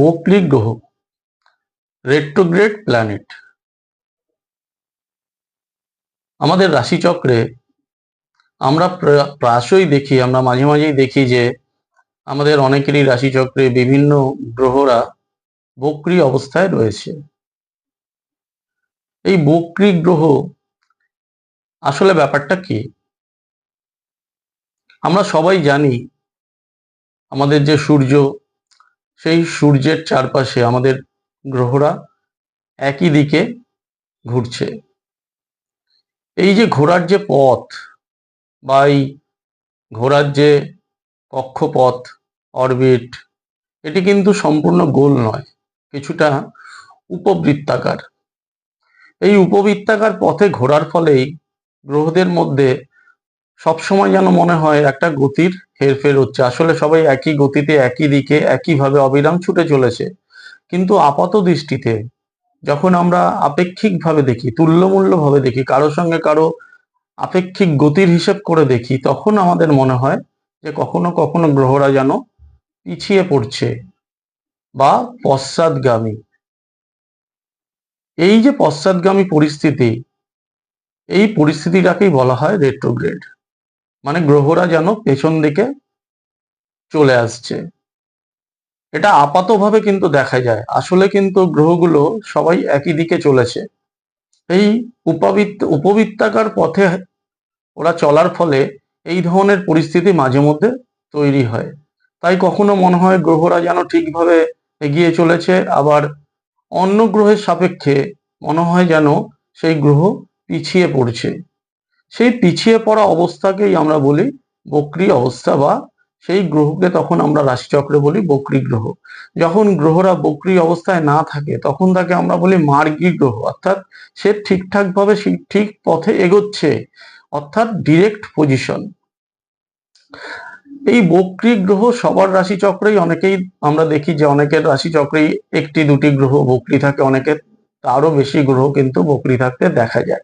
বকরি গ্রহ retrograde planet আমাদের রাশিচক্রে আমরা প্রা- প্রায়শই দেখি, আমরা মাঝে মাঝেই দেখি যে আমাদের অনেকেরই রাশিচক্রে বিভিন্ন গ্রহরা বক্রি অবস্থায় রয়েছে। এই বক্রি গ্রহ আসলে ব্যাপারটা কি? আমরা সবাই জানি আমাদের যে সূর্য সেই সূর্যের চারপাশে আমাদের গ্রহরা একই দিকে ঘুরছে। এই যে ঘোরার যে পথ বা এই ঘোরার যে কক্ষপথ, অরবিট, এটি কিন্তু সম্পূর্ণ গোল নয়, কিছুটা উপবৃত্তাকার। এই উপবৃত্তাকার পথে ঘোরার ফলেই গ্রহদের মধ্যে সবসময় যেন মনে হয় একটা গতির হেরফের হচ্ছে। আসলে সবাই একই গতিতে, একই দিকে, একইভাবে অবিরাম ছুটে চলেছে। কিন্তু আপাত দৃষ্টিতে যখন আমরা আপেক্ষিকভাবে দেখি, তুল্যমূল্যভাবে দেখি, কারও সঙ্গে কারও আপেক্ষিক গতির হিসেব করে দেখি, তখন আমাদের মনে হয় যে কখনো কখনো গ্রহরা যেন পিছিয়ে পড়ছে বা পশ্চাৎগামী। এই যে পশ্চাৎগামী পরিস্থিতি, এই পরিস্থিতিটাকেই বলা হয় রেট্রোগ্রেড মানে গ্রহরা যেন পেছন দিকে চলে আসছে। এটা আপাতভাবে কিন্তু দেখা যায়। আসলে কিন্তু গ্রহগুলো সবাই একই দিকে চলেছে। এই উপবৃত্ত, উপবৃত্তাকার পথে ওরা চলার ফলে এই ধরনের পরিস্থিতি মাঝে মধ্যে তৈরি হয়। তাই কখনো মনে হয় গ্রহরা যেন ঠিকভাবে এগিয়ে চলেছে, আবার অন্য গ্রহের সাপেক্ষে মনে হয় যেন সেই গ্রহ পিছিয়ে পড়ছে। সেই পিছিয়ে পড়া অবস্থাকেই আমরা বলি বক্রি অবস্থা বা সেই গ্রহকে তখন আমরা রাশিচক্রে বলি বক্রি গ্রহ। যখন গ্রহরা বক্রি অবস্থায় না থাকে, তখন তাকে আমরা বলি মার্গী গ্রহ। অর্থাৎ সে ঠিকঠাক ভাবে সে- ঠিক পথে এগোচ্ছে, অর্থাৎ ডিরেক্ট পজিশন এই বক্রি গ্রহ সবার রাশি চক্রেই অনেকেই আমরা দেখি যে অনেকের রাশি চক্রেই একটি দুটি গ্রহ বক্রি থাকে, অনেকের তারও বেশি গ্রহ কিন্তু বক্রি থাকতে দেখা যায়।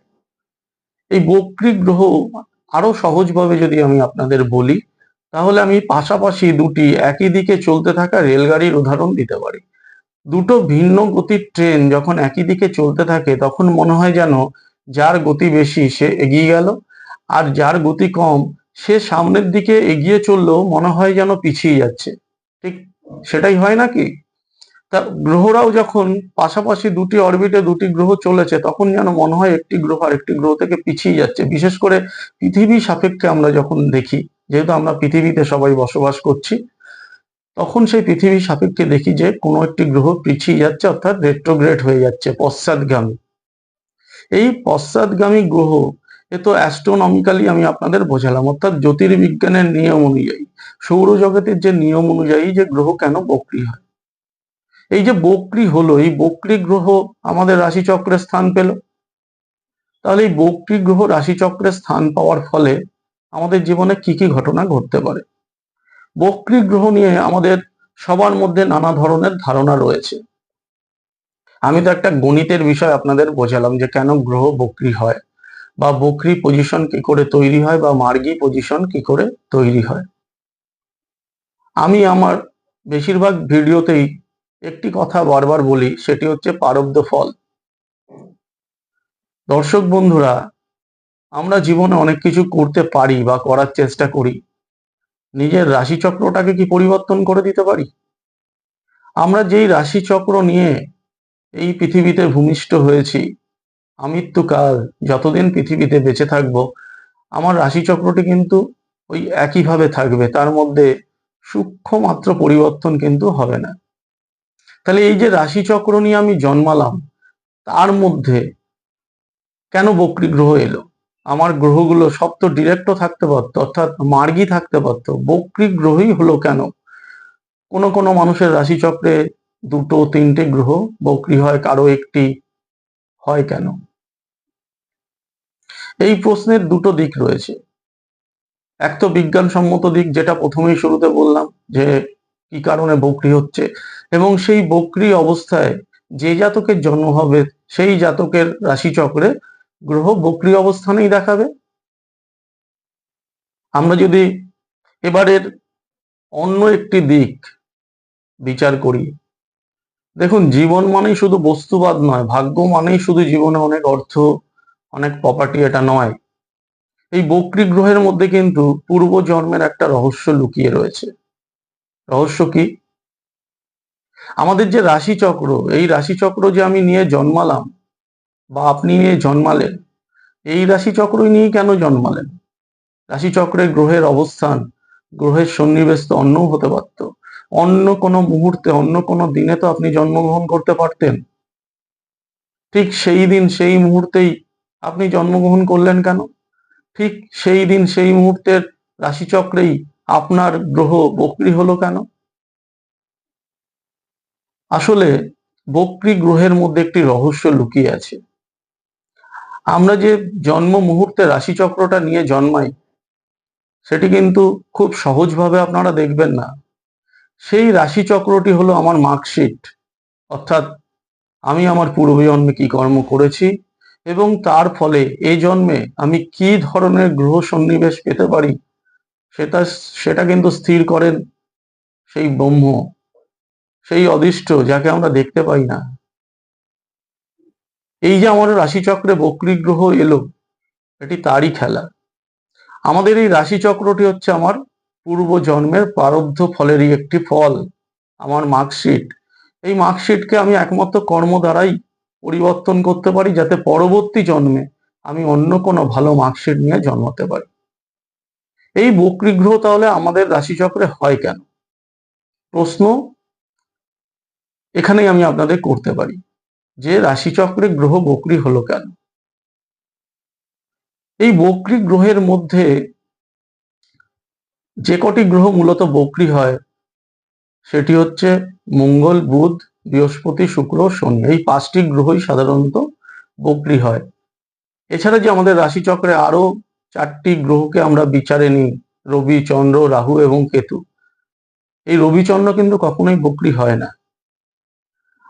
এই বক্রি গ্রহ আরও সহজভাবে যদি আমি আপনাদের বলি, তাহলে আমি পাশাপাশি দুটি একই দিকে চলতে থাকা রেলগাড়ির উদাহরণ দিতে পারি। দুটো ভিন্ন গতির ট্রেন যখন একই দিকে চলতে থাকে, তখন মনে হয় যেন যার গতি বেশি সে এগিয়ে গেল, আর যার গতি কম সে সামনের দিকে এগিয়ে চললেও মনে হয় যেন পিছিয়ে যাচ্ছে। ঠিক সেটাই হয় নাকি? তা গ্রহরাও যখন পাশাপাশি দুটি অরবিটে দুটি গ্রহ চলেছে, তখন যেন মনে হয় একটি গ্রহ আর একটি গ্রহ থেকে পিছিয়ে যাচ্ছে। বিশেষ করে পৃথিবী সাপেক্ষে আমরা যখন দেখি, যেহেতু আমরা পৃথিবীতে সবাই বসবাস করছি, তখন সেই পৃথিবী সাপেক্ষে দেখি যে কোনো একটি গ্রহ পিছিয়ে যাচ্ছে, অর্থাৎ রেট্রোগ্রেড হয়ে যাচ্ছে পশ্চাৎগামী। এই পশ্চাৎগামী গ্রহ, এ তো অ্যাস্ট্রোনমিক্যালি আমি আপনাদের বোঝালাম, অর্থাৎ জ্যোতির্বিজ্ঞানের নিয়ম অনুযায়ী, সৌরজগতের যে নিয়ম অনুযায়ী যে গ্রহ কেন বক্রি হয়? এই যে বক্রি হলো, এই বক্রি গ্রহ আমাদের রাশিচক্রে স্থান পেল। তাহলে এই বক্রি গ্রহ রাশিচক্রে স্থান পাওয়ার ফলে আমাদের জীবনে কি কি ঘটনা ঘটতে পারে? বক্রি গ্রহ নিয়ে আমাদের সবার মধ্যে নানা ধরনের ধারণা রয়েছে। আমি তো একটা গণিতের বিষয় আপনাদের বোঝালাম যে কেন গ্রহ বক্রি হয়, বা বক্রি পজিশন কি করে তৈরি হয়, বা মার্গী পজিশন কি করে তৈরি হয়। আমি আমার বেশিরভাগ ভিডিওতেই একটি কথা বারবার বলি, সেটি হচ্ছে পারব্ধ ফল। দর্শক বন্ধুরা, আমরা জীবনে অনেক কিছু করতে পারি বা করার চেষ্টা করি। নিজের রাশিচক্রটাকে কি পরিবর্তন করে দিতে পারি? আমরা যেই রাশিচক্র নিয়ে এই পৃথিবীতে ভূমিষ্ঠ হয়েছি, আমৃত্যুকাল, যতদিন পৃথিবীতে বেঁচে থাকব, আমার রাশিচক্রটি কিন্তু ওই একইভাবে থাকবে, তার মধ্যে সূক্ষ্ম মাত্র পরিবর্তন কিন্তু হবে না। তাহলে এই যে রাশিচক্র নিয়ে আমি জন্মালাম, তার মধ্যে কেন বক্রী গ্রহ এলো? আমার গ্রহগুলো সব তো ডিরেক্টও থাকতে পারতো, অর্থাৎ মার্গী থাকতে পারতো। বক্রী গ্রহই হলো কেন? কোনো কোনো মানুষের রাশিচক্রে দুটো তিনটে গ্রহ বক্রী হয়, কারও একটি হয় কেন? এই প্রশ্নের দুটো দিক রয়েছে। এক তো বিজ্ঞানসম্মত দিক, যেটা প্রথমেই শুরুতে বললাম, যে কি কারণে বক্রি হচ্ছে? এবং সেই বক্রি অবস্থায় যে জাতকের জন্ম হবে, সেই জাতকের রাশিচক্রে গ্রহ বক্রি অবস্থানেই দেখাবে। আমরা যদি এবারের অন্য একটি দিক বিচার করি, দেখুন, জীবন মানেই শুধু বস্তুবাদ নয়, ভাগ্য মানেই শুধু জীবনে অনেক অর্থ, অনেক প্রপার্টি এটা নয়। এই বক্রী গ্রহের মধ্যে কিন্তু পূর্ব জন্মের একটা রহস্য লুকিয়ে রয়েছে। রহস্য কি? আমাদের যে রাশিচক্র, এই রাশিচক্র যে আমি নিয়ে জন্মালাম বা আপনি নিয়ে জন্মালেন, এই রাশিচক্রই নিয়ে কেন জন্মালেন? রাশিচক্রে গ্রহের অবস্থান, গ্রহের সন্নিবেশ তো অন্যও হতে পারত। অন্য কোনো মুহূর্তে, অন্য কোনো দিনে তো আপনি জন্মগ্রহণ করতে পারতেন। ঠিক সেই দিন, সেই মুহূর্তেই আপনি জন্মগ্রহণ করলেন কেন? ঠিক সেই দিন, সেই মুহূর্তের রাশিচক্রেই আপনার গ্রহ বক্রি হলো কেন? আসলে বক্রি গ্রহের মধ্যে একটি রহস্য লুকিয়ে আছে। আমরা যে জন্ম মুহূর্তে রাশিচক্রটা নিয়ে জন্মাই, সেটি কিন্তু খুব সহজভাবে আপনারা দেখবেন না। সেই রাশিচক্রটি হলো আমার মার্কশিট, অর্থাৎ আমি আমার পূর্বজন্মে কি কর্ম করেছি এবং তার ফলে এই জন্মে আমি কি ধরনের গ্রহ সন্নিবেশ পেতে পারি সেটা সেটা কিন্তু স্থির করেন সেই ব্রহ্ম, সেই অদিষ্ট যাকে আমরা দেখতে পাই না। এই যে আমার রাশিচক্রে বক্রী গ্রহ এলো, এটি তারই খেলা। আমাদের এই রাশিচক্রটি হচ্ছে আমার পূর্ব জন্মের প্রারব্ধ ফলেরই একটি ফল, আমার মার্কশিট। এই মার্কশিটকে আমি একমাত্র কর্ম দ্বারাই পরিবর্তন করতে পারি, যাতে পরবর্তী জন্মে আমি অন্য কোনো ভালো মার্কশিট নিয়ে জন্মাতে পারি। এই বক্রী গ্রহ তাহলে আমাদের রাশিচক্রে হয় কেন? প্রশ্ন এখানেই আমি আপনাদের করতে পারি। যে রাশিচক্রে গ্রহ বক্রী হলো কেন? এই বক্রী গ্রহের মধ্যে যে কটি গ্রহ মূলত বক্রী হয়, সেটি হচ্ছে মঙ্গল, বুধ, বৃহস্পতি, শুক্র, শনি। এই পাঁচটি গ্রহই সাধারণত বক্রী হয়। এছাড়া যে আমাদের রাশিচক্রে আরও চারটি গ্রহকে আমরা বিচারে নিই, রবি, চন্দ্র, রাহু এবং কেতু। এই রবিচন্দ্র কিন্তু কখনোই বক্রী হয় না।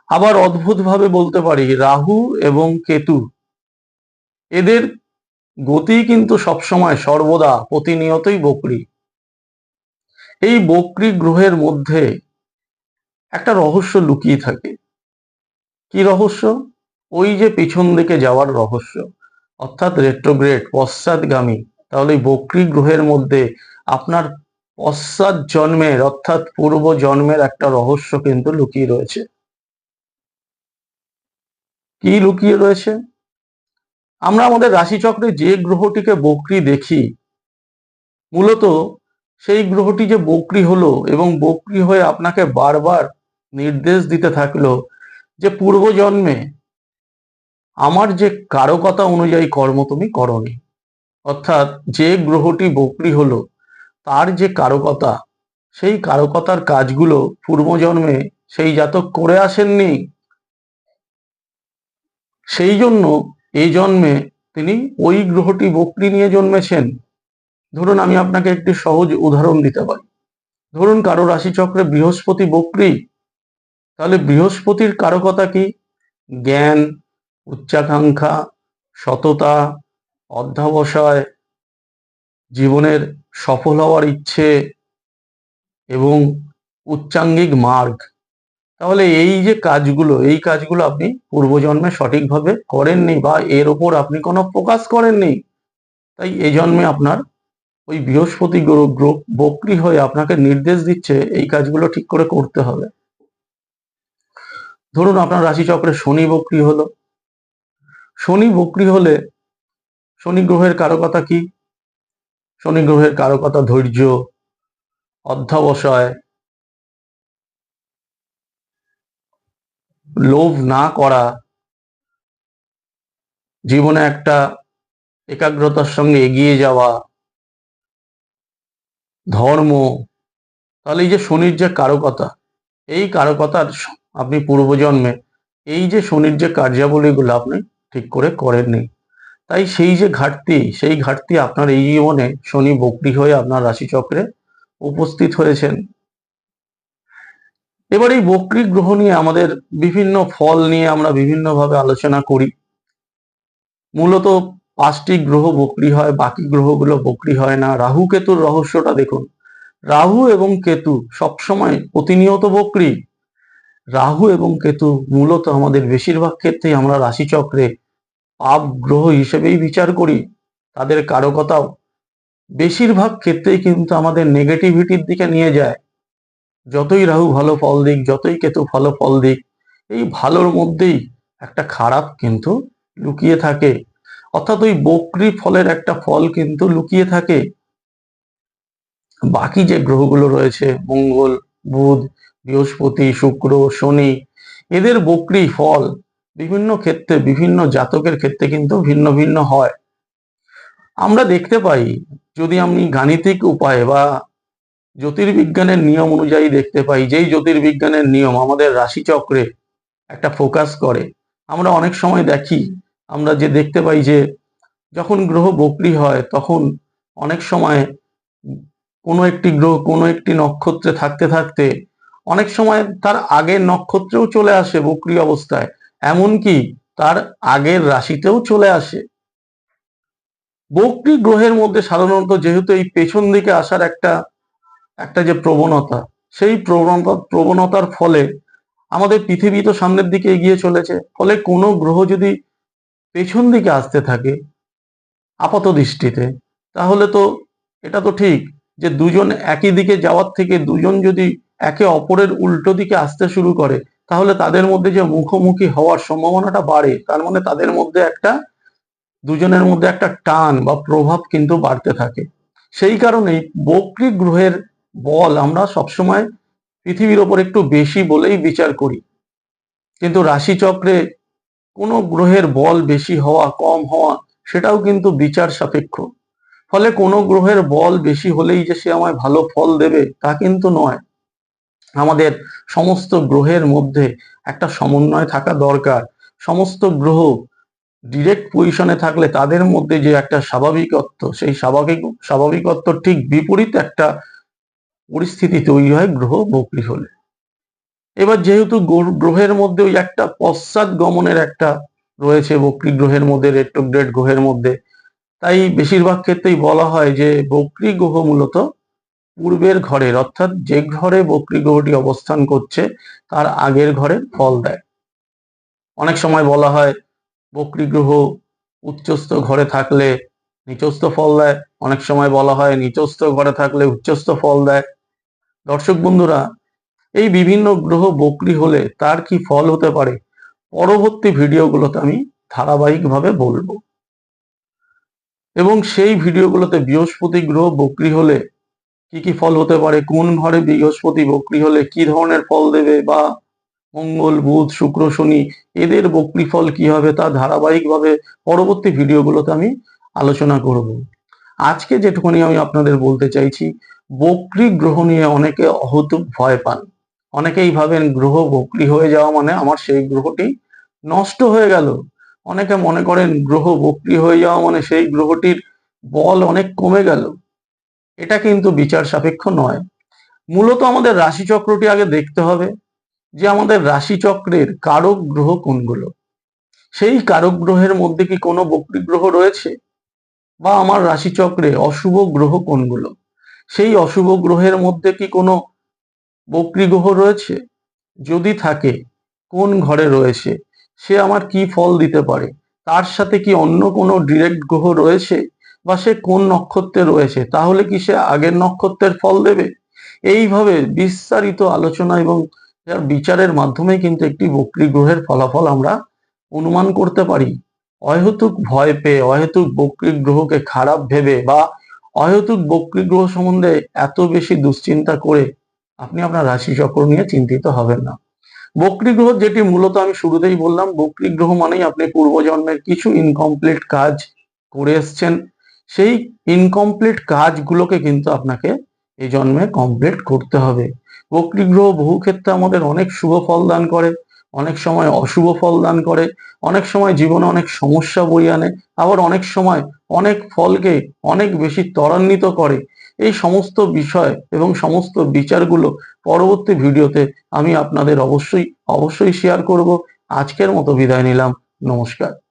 আবার অদ্ভুতভাবে বলতে পারি, রাহু এবং কেতু, এদের গতি কিন্তু সবসময় সর্বদা প্রতিনিয়তই বকরি। এই বকরি গ্রহের মধ্যে একটা রহস্য লুকিয়ে থাকে। কি রহস্য? ওই যে পিছন দিকে যাওয়ার রহস্য। অর্থাৎ রেট্রোগ্রেড পশ্চাৎগামী, তাহলে বকরি গ্রহের মধ্যে আপনার পশ্চাৎ জন্মের অর্থাৎ পূর্ব জন্মের একটা রহস্য কিন্তু লুকিয়ে রয়েছে। কি লুকিয়ে রয়েছে? আমরা আমাদের রাশিচক্রে যে গ্রহটিকে বকরি দেখি, মূলত সেই গ্রহটি যে বকরি হলো এবং বকরি হয়ে আপনাকে বারবার নির্দেশ দিতে থাকল যে পূর্বজন্মে আমার যে কারকতা অনুযায়ী কর্ম তুমি করনি। অর্থাৎ যে গ্রহটি বকরি হলো, তার যে কারকতা, সেই কারকতার কাজগুলো পূর্বজন্মে সেই জাতক করে আসেননি। সেই জন্য এই জন্মে তিনি ওই গ্রহটি বকরি নিয়ে জন্মেছেন। ধরুন, আমি আপনাকে একটি সহজ উদাহরণ দিতে পারি। ধরুন, কারও রাশিচক্রে বৃহস্পতি বকরি। তাহলে বৃহস্পতির কারকতা কি? জ্ঞান উচ্চাকাঙ্ক্ষা, সততা, অধ্যাবসায়, জীবনের সফল হওয়ার ইচ্ছে এবং উচ্চাঙ্গিক মার্গ। তাহলে এই যে কাজগুলো, এই কাজগুলো আপনি পূর্বজন্মে সঠিকভাবে করেননি বা এর ওপর আপনি কোনো ফোকাস করেননি, তাই এই জন্মে আপনার ওই বৃহস্পতি গ্রহ, বক্রি হয়ে আপনাকে নির্দেশ দিচ্ছে এই কাজগুলো ঠিক করে করতে হবে। ধরুন আপনার রাশিচক্রে শনি বক্রি হলো। শনি বক্রি হলে শনি গ্রহের কারকতা কি? শনি গ্রহের কারকতা ধৈর্য, অধ্যাবসায়, লোভ না করা, জীবনে একটা একাগ্রতার সঙ্গে এগিয়ে যাওয়া, ধর্ম, তাহলে এই যে শনির যে কারকতা এই কারকতার আপনি পূর্বজন্মে, এই যে শনির যে কার্যাবলীগুলো আপনি ঠিক করে করেননি। তাই সেই যে ঘাটতি, সেই ঘাটতি আপনার এই জীবনে শনি বকরি হয়ে আপনার রাশিচক্রে উপস্থিত হয়েছেন। এবার এই বক্রী গ্রহ নিয়ে আমাদের বিভিন্ন ফল নিয়ে আমরা বিভিন্নভাবে আলোচনা করি। মূলত পাঁচটি গ্রহ বক্রি হয়, বাকি গ্রহগুলো বক্রি হয় না। রাহু, কেতুর রহস্যটা দেখুন। রাহু এবং কেতু সবসময় প্রতিনিয়ত বক্রি। রাহু এবং কেতু মূলত আমাদের বেশিরভাগ ক্ষেত্রেই আমরা রাশিচক্রে পাপ গ্রহ হিসেবেই বিচার করি, তাদের কারকতাও। বেশিরভাগ ক্ষেত্রেই কিন্তু আমাদের নেগেটিভিটির দিকে নিয়ে যায়। যতই রাহু ভালো ফল দিক, যতই কেতু ভালো ফল দিক, এই ভালোর মধ্যেই একটা খারাপ কিন্তু লুকিয়ে থাকে। অর্থাৎ ওই বকরি ফলের একটা ফল কিন্তু লুকিয়ে থাকে। বাকি যে গ্রহগুলো রয়েছে, মঙ্গল, বুধ, বৃহস্পতি, শুক্র, শনি, এদের বকরি ফল বিভিন্ন ক্ষেত্রে, বিভিন্ন জাতকের ক্ষেত্রে কিন্তু ভিন্ন ভিন্ন হয়। আমরা দেখতে পাই, যদি আমি গাণিতিক উপায়ে বা জ্যোতির্বিজ্ঞানের নিয়ম অনুযায়ী দেখতে পাই, যেই জ্যোতির্বিজ্ঞানের নিয়ম আমাদের রাশিচক্রে একটা ফোকাস করে, আমরা অনেক সময় দেখি, আমরা যে দেখতে পাই যে যখন গ্রহ বকরি হয়, তখন অনেক সময় কোনো একটি গ্রহ কোনো একটি নক্ষত্রে থাকতে থাকতে অনেক সময় তার আগের নক্ষত্রেও চলে আসে বকরি অবস্থায়। এমনকি তার আগের রাশিতেও চলে আসে। বকরি গ্রহের মধ্যে সাধারণত যেহেতু এই পেছন দিকে আসার একটা একটা যে প্রবণতা, সেই প্রবণতা, প্রবণতার ফলে আমাদের পৃথিবী তো সামনের দিকে এগিয়ে চলেছে। ফলে কোনো গ্রহ যদি পেছন দিকে আসতে থাকে আপাত দৃষ্টিতে, তাহলে তো এটা তো ঠিক যে দুজন একই দিকে যাওয়ার থেকে দুজন যদি একে অপরের উল্টো দিকে আসতে শুরু করে তাহলে তাদের মধ্যে যে মুখোমুখি হওয়ার সম্ভাবনাটা বাড়ে, তার মানে তাদের মধ্যে একটা, দুজনের মধ্যে একটা টান বা প্রভাব কিন্তু বাড়তে থাকে। সেই কারণেই বক্রী গ্রহের বল আমরা সবসময় পৃথিবীর ওপর একটু বেশি বলেই বিচার করি। কিন্তু রাশিচক্রে কোনো গ্রহের বল বেশি হওয়া, কম হওয়া, সেটাও কিন্তু বিচার সাপেক্ষ। ফলে কোনো গ্রহের বল বেশি হলেই যে সে আমায় ভালো ফল দেবে, তা কিন্তু নয়। আমাদের সমস্ত গ্রহের মধ্যে একটা সমন্বয় থাকা দরকার। সমস্ত গ্রহ ডিরেক্ট পজিশনে থাকলে তাদের মধ্যে যে একটা স্বাভাবিকত্ব, সেই স্বাভাবিক, স্বাভাবিকত্ব ঠিক বিপরীত একটা পরিস্থিতি তৈরি হয় গ্রহ বকরি হলে। এবার যেহেতু গ্রহের মধ্যে ওই একটা পশ্চাৎ গমনের একটা রয়েছে বকরি গ্রহের মধ্যে রেট্রোগ্রেড গ্রহের মধ্যে, তাই বেশিরভাগ ক্ষেত্রেই বলা হয় যে বকরি গ্রহ মূলত পূর্বের ঘরের, অর্থাৎ যে ঘরে বকরি গ্রহটি অবস্থান করছে, তার আগের ঘরে ফল দেয়। অনেক সময় বলা হয়, বকরি গ্রহ উচ্চস্থ ঘরে থাকলে নিচস্থ ফল দেয়। অনেক সময় বলা হয়, নিচস্থ ঘরে থাকলে উচ্চস্থ ফল দেয়। দর্শক বন্ধুরা, এই বিভিন্ন গ্রহ বকরি হলে তার কি ফল হতে পারে, পরবর্তী ভিডিওগুলোতে আমি ধারাবাহিকভাবে বলব। এবং সেই ভিডিওগুলোতে বৃহস্পতি গ্রহ বকরি হলে কি কি ফল হতে পারে? কোন ঘরে বৃহস্পতি বকরি হলে কি ধরনের ফল দেবে বা মঙ্গল, বুধ, শুক্র, শনি এদের বকরি ফল কি হবে তা ধারাবাহিকভাবে পরবর্তী ভিডিওগুলোতে আমি আলোচনা করব। আজকে যেটুকুনি আমি আপনাদের বলতে চাইছি, বকরি গ্রহ নিয়ে অনেকে অহতুক ভয় পান। অনেকেই ভাবেন গ্রহ বকরি হয়ে যাওয়া মানে আমার সেই গ্রহটি নষ্ট হয়ে গেল। অনেকে মনে করেন গ্রহ বকরি হয়ে যাওয়া মানে সেই গ্রহটির বল অনেক কমে গেল। এটা কিন্তু বিচার সাপেক্ষ নয়। মূলত আমাদের রাশিচক্রটি আগে দেখতে হবে যে আমাদের রাশিচক্রের কারক গ্রহ কোনগুলো। সেই কারক গ্রহের মধ্যে কি কোনো বক্রী গ্রহ রয়েছে? বা আমার রাশিচক্রে অশুভ গ্রহ কোনগুলো? সেই অশুভ গ্রহের মধ্যে কি কোনো বক্রী গ্রহ রয়েছে? যদি থাকে, কোন ঘরে রয়েছে? সে আমার কি ফল দিতে পারে? তার সাথে কি অন্য কোনো ডিরেক্ট গ্রহ রয়েছে? বা সে কোন নক্ষত্রে রয়েছে, তাহলে কি সে আগের নক্ষত্রের ফল দেবে? এইভাবে বিস্তারিত আলোচনা এবং বিচারের মাধ্যমে কিন্তু একটি বক্রী গ্রহের ফলাফল আমরা অনুমান করতে পারি। অহেতুক ভয় পেয়ে, অহেতুক বক্রী গ্রহকে খারাপ ভেবে বা অহেতুক বক্রী গ্রহ সম্বন্ধে এত বেশি দুশ্চিন্তা করে আপনি আপনার রাশি চক্র নিয়ে চিন্তিত হবেন না। বক্রী গ্রহ যেটি মূলত আমি শুরুতেই বললাম, বক্রী গ্রহ মানেই আপনি পূর্বজন্মের কিছু ইনকমপ্লিট কাজ করে এসছেন। সেই ইনকমপ্লিট কাজগুলোকে কিন্তু আপনাকে এই জন্মে কমপ্লিট করতে হবে। বক্রী গ্রহ বহু ক্ষেত্রে আমাদের অনেক শুভ ফল দান করে, অনেক সময় অশুভ ফল দান করে, অনেক সময় জীবনে অনেক সমস্যা বই আনে, আবার অনেক সময় অনেক ফলকে অনেক বেশি ত্বরান্বিত করে। এই সমস্ত বিষয় এবং সমস্ত বিচারগুলো পরবর্তী ভিডিওতে আমি আপনাদের অবশ্যই অবশ্যই শেয়ার করব। আজকের মতো বিদায় নিলাম। নমস্কার।